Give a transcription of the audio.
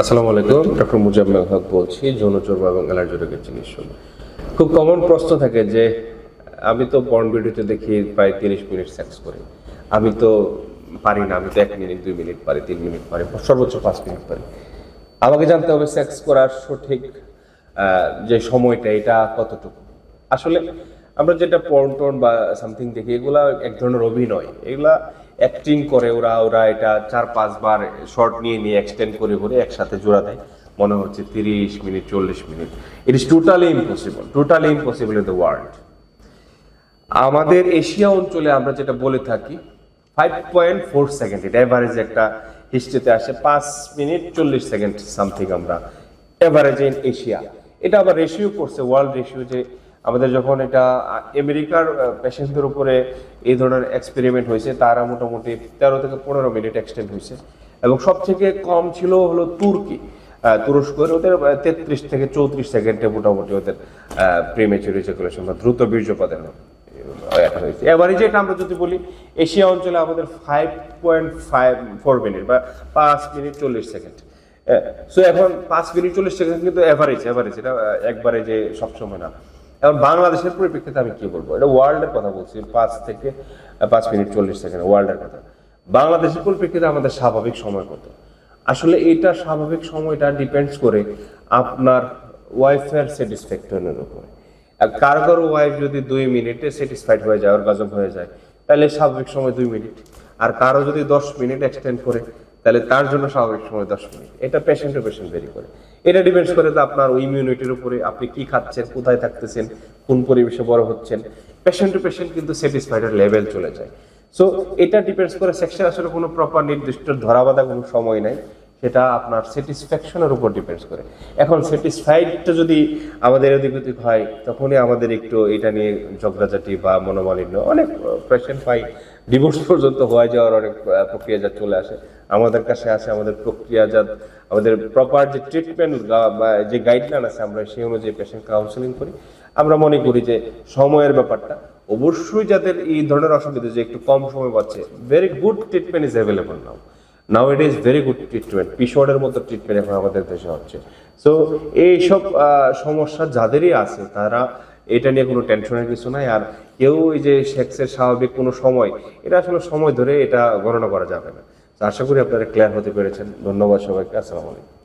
আসসালামু আলাইকুম, ডক্টর মুজাম্মেল হক বলছি যৌনচর্ম এবং অ্যালার্জি রোগের চিকিৎসক। খুব কমন প্রশ্ন থাকে যে, আমি তো বর্ন ভিডিওতে দেখি প্রায় তিরিশ মিনিট সেক্স করি। আমি তো পারি না, আমি তো এক মিনিট, দুই মিনিট পারি, তিন মিনিট পারি, সর্বোচ্চ পাঁচ মিনিট পারি। আমাকে জানতে হবে সেক্স করার সঠিক যে সময়টা, এটা কতটুকু? আসলে আমরা যেটা পর্ন টর্ন বা সামথিং দেখি, এগুলা এক ধরনের অভিনয়। এগুলা অ্যাক্টিং করে, ওরা ওরা এটা চার পাঁচবার শর্ট নিয়ে নিয়ে এক্সটেন্ড করে করে একসাথে জোড়া দেয়। মনে হচ্ছে তিরিশ মিনিট, চল্লিশ minute. It is totally impossible totally impossible in the world আমাদের এশিয়া অঞ্চলে আমরা যেটা বলে থাকি ফাইভ পয়েন্ট ফোর সেকেন্ড এটা এভারেজ একটা হিস্ট্রিতে আসে পাঁচ মিনিট, চল্লিশ সেকেন্ড সামথিং আমরা এভারেজ ইন এশিয়া এটা আবার রেশিও করছে ওয়ার্ল্ড রেশিও যে আমাদের যখন এটা আমেরিকার পেশেন্টদের উপরে এই ধরনের এক্সপেরিমেন্ট হয়েছে, তারা মোটামুটি তেরো থেকে পনেরো মিনিট এক্সটেন্ড হয়েছে। এবং সব থেকে কম ছিল হলো তুর্কি। তুরস্কের ওদের তেত্রিশ থেকে চৌত্রিশ সেকেন্ডে মোটামুটি ওদের প্রিমেচুর ইজাকুলেশন বা দ্রুত বীর্যপাতের এবারে যেটা আমরা যদি বলি, এশিয়া অঞ্চলে আমাদের five point five four minute বা পাঁচ মিনিট চল্লিশ সেকেন্ড। সো এখন পাঁচ মিনিট চল্লিশ সেকেন্ড কিন্তু এভারেজ এভারেজ এটা একবারে যে সবসময় না। এখন বাংলাদেশের পরিপ্রেক্ষিতে আমি কি বলব? এটা ওয়ার্ল্ডের কথা বলছি, পাঁচ থেকে পাঁচ মিনিট চল্লিশ সেকেন্ড ওয়ার্ল্ডের কথা। বাংলাদেশের পরিপ্রেক্ষিতে আমাদের স্বাভাবিক সময় কত? আসলে এটা স্বাভাবিক সময়টা ডিপেন্ডস করে আপনার ওয়াইফের স্যাটিসফ্যাকশনের উপরে। কারও কারও ওয়াইফ যদি দুই মিনিটে স্যাটিসফাইড হয়ে যায় ওর গজব হয়ে যায়, তাহলে স্বাভাবিক সময় দুই মিনিট। আর কারও যদি দশ মিনিট এক্সটেন্ড করে তাহলে তার জন্য স্বাভাবিক সময় দশ মিনিট। এটা পেশেন্ট টু পেশেন্ট ভেরি করে। এটা ডিপেন্ডস করে তো আপনার ইমিউনিটির উপরে আপনি কি খাচ্ছেন, কোথায় থাকতেছেন, কোন পরিবেশে বড় হচ্ছেন। পেশেন্ট টু পেশেন্ট কিন্তু স্যাটিসফাইডের লেভেল চলে যায়। সো এটা ডিপেন্ডস করে সেকশন আসলে কোনো প্রপার নির্দিষ্ট ধরাবাধা কোনো সময় নাই। সেটা আপনার স্যাটিসফ্যাকশনের উপর ডিপেন্ডস করে। এখন স্যাটিসফাইডটা যদি আমাদের এদিক ওদিক হয়, তখনই আমাদের একটু এটা নিয়ে ঝগড়াঝাটি বা মনোমালিন্য অনেক পেশেন্ট পাই ডিভোর্স পর্যন্ত হয়ে যাওয়ার অনেক আহ, প্রক্রিয়াজাত চলে আসে। আমাদের কাছে আসে আমাদের প্রক্রিয়া প্রক্রিয়াজাত আমাদের প্রপার যে ট্রিটমেন্ট যে গাইডলাইন আছে আমরা সেই অনুযায়ী পেশেন্ট কাউন্সেলিং করি। আমরা মনে করি যে সময়ের ব্যাপারটা অবশ্যই যাদের এই ধরনের অসুবিধা যে একটু কম সময় পাচ্ছে very good treatment is available now now it is very good treatment পিশোয়ারের মতো ট্রিটমেন্ট এখন আমাদের দেশে হচ্ছে। সো এইসব সমস্যা যাদেরই আছে তারা এটা নিয়ে কোনো টেনশনের কিছু নাই। আর কেউ ওই যে সেক্সের স্বাভাবিক কোনো সময়, এটা আসলে সময় ধরে এটা গণনা করা যাবে না। আশা করি আপনারা ক্লিয়ার হতে পেরেছেন। ধন্যবাদ সবাইকে। আসসালামু আলাইকুম।